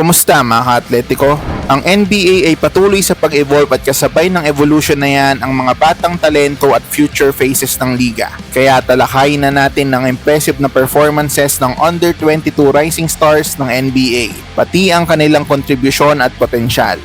Kumusta mga ka-atletiko? Ang NBA ay patuloy sa pag-evolve at kasabay ng evolution na yan ang mga batang talento at future faces ng liga. Kaya talakayin na natin ng impressive na performances ng under 22 rising stars ng NBA, pati ang kanilang kontribusyon at potensyal.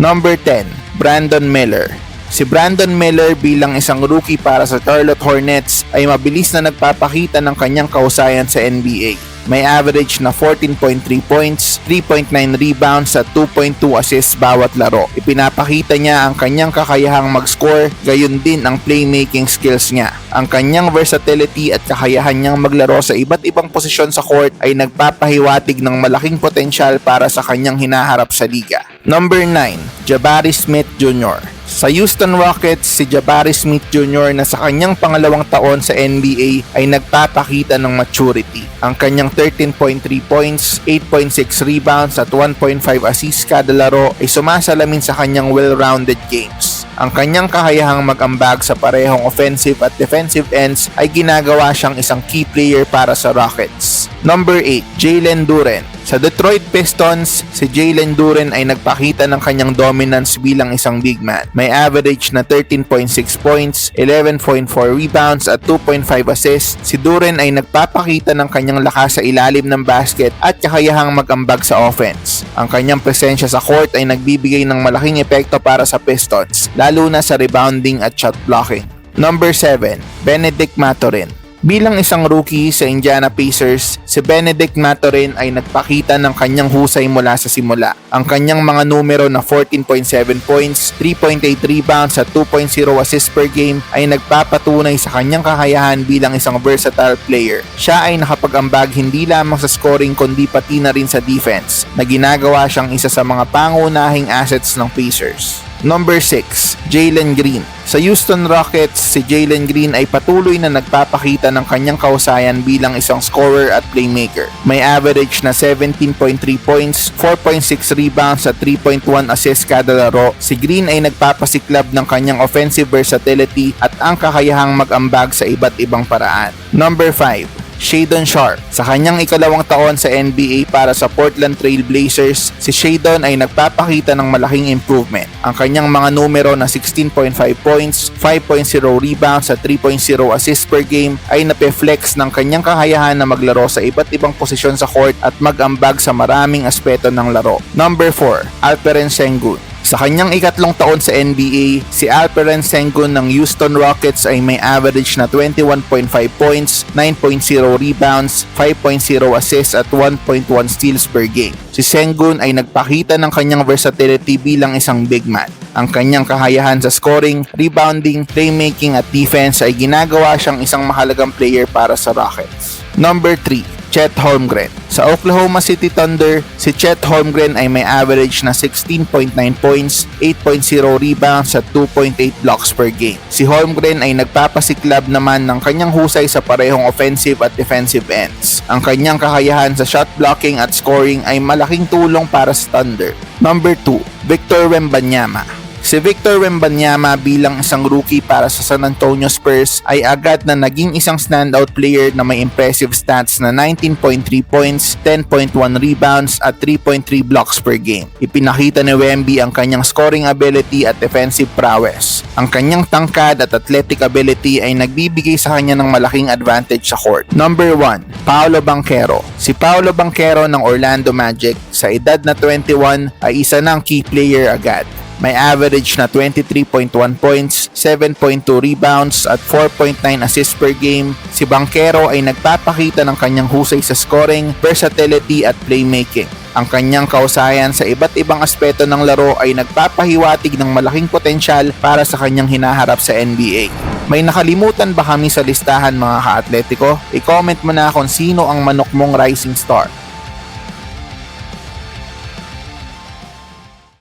Number 10, Brandon Miller. Si Brandon Miller bilang isang rookie para sa Charlotte Hornets ay mabilis na nagpapakita ng kanyang kausayan sa NBA. May average na 14.3 points, 3.9 rebounds at 2.2 assists bawat laro. Ipinapakita niya ang kanyang kakayahang mag-score, gayon din ang playmaking skills niya. Ang kanyang versatility at kakayahan niyang maglaro sa iba't ibang posisyon sa court ay nagpapahiwatig ng malaking potensyal para sa kanyang hinaharap sa liga. Number 9, Jabari Smith Jr. Sa Houston Rockets, si Jabari Smith Jr. na sa kanyang pangalawang taon sa NBA ay nagpapakita ng maturity. Ang kanyang 13.3 points, 8.6 rebounds at 1.5 assists kada laro ay sumasalamin sa kanyang well-rounded games. Ang kanyang kakayahang mag-ambag sa parehong offensive at defensive ends ay ginagawa siyang isang key player para sa Rockets. Number 8, Jalen Duren. Sa Detroit Pistons, si Jalen Duren ay nagpakita ng kanyang dominance bilang isang big man. May average na 13.6 points, 11.4 rebounds at 2.5 assists. Si Duren ay nagpapakita ng kanyang lakas sa ilalim ng basket at kakayahang mag-ambag sa offense. Ang kanyang presensya sa court ay nagbibigay ng malaking epekto para sa Pistons, lalo na sa rebounding at shot blocking. Number 7, Benedict Maturin. Bilang isang rookie sa Indiana Pacers, si Benedict Maturin ay nagpakita ng kanyang husay mula sa simula. Ang kanyang mga numero na 14.7 points, 3.8 rebounds at 2.0 assists per game ay nagpapatunay sa kanyang kakayahan bilang isang versatile player. Siya ay nakapag-ambag hindi lamang sa scoring kundi pati na rin sa defense na ginagawa siyang isa sa mga pangunahing assets ng Pacers. Number 6, Jalen Green. Sa Houston Rockets, si Jalen Green ay patuloy na nagpapakita ng kanyang kausayan bilang isang scorer at playmaker. May average na 17.3 points, 4.6 rebounds at 3.1 assists kada laro. Si Green ay nagpapasiklab ng kanyang offensive versatility at ang kakayahang mag-ambag sa iba't ibang paraan. Number 5, Shadon Sharp. Sa kanyang ikalawang taon sa NBA para sa Portland Trail Blazers, si Shadon ay nagpapakita ng malaking improvement. Ang kanyang mga numero na 16.5 points, 5.0 rebounds at 3.0 assists per game ay nape-flex ng kanyang kakayahan na maglaro sa iba't ibang posisyon sa court at mag-ambag sa maraming aspeto ng laro. Number 4, Alperen Sengun. Sa kanyang ikatlong taon sa NBA, si Alperen Sengun ng Houston Rockets ay may average na 21.5 points, 9.0 rebounds, 5.0 assists at 1.1 steals per game. Si Sengun ay nagpakita ng kanyang versatility bilang isang big man. Ang kanyang kakayahan sa scoring, rebounding, playmaking at defense ay ginagawa siyang isang mahalagang player para sa Rockets. Number 3, Chet Holmgren. Sa Oklahoma City Thunder, si Chet Holmgren ay may average na 16.9 points, 8.0 rebounds at 2.8 blocks per game. Si Holmgren ay nagpapasiklab naman ng kanyang husay sa parehong offensive at defensive ends. Ang kanyang kakayahan sa shot blocking at scoring ay malaking tulong para sa Thunder. Number 2, Victor Wembanyama. Si Victor Wembanyama bilang isang rookie para sa San Antonio Spurs ay agad na naging isang standout player na may impressive stats na 19.3 points, 10.1 rebounds at 3.3 blocks per game. Ipinakita ni Wemby ang kanyang scoring ability at defensive prowess. Ang kanyang tangkad at athletic ability ay nagbibigay sa kanya ng malaking advantage sa court. Number 1, Paolo Banquero. Si Paolo Banquero ng Orlando Magic sa edad na 21 ay isa ng key player agad. May average na 23.1 points, 7.2 rebounds at 4.9 assists per game. Si Banquero ay nagpapakita ng kanyang husay sa scoring, versatility at playmaking. Ang kanyang kausayan sa iba't ibang aspeto ng laro ay nagpapahiwatig ng malaking potensyal para sa kanyang hinaharap sa NBA. May nakalimutan ba kami sa listahan mga ka-atletiko? I-comment mo na kung sino ang manok mong rising star.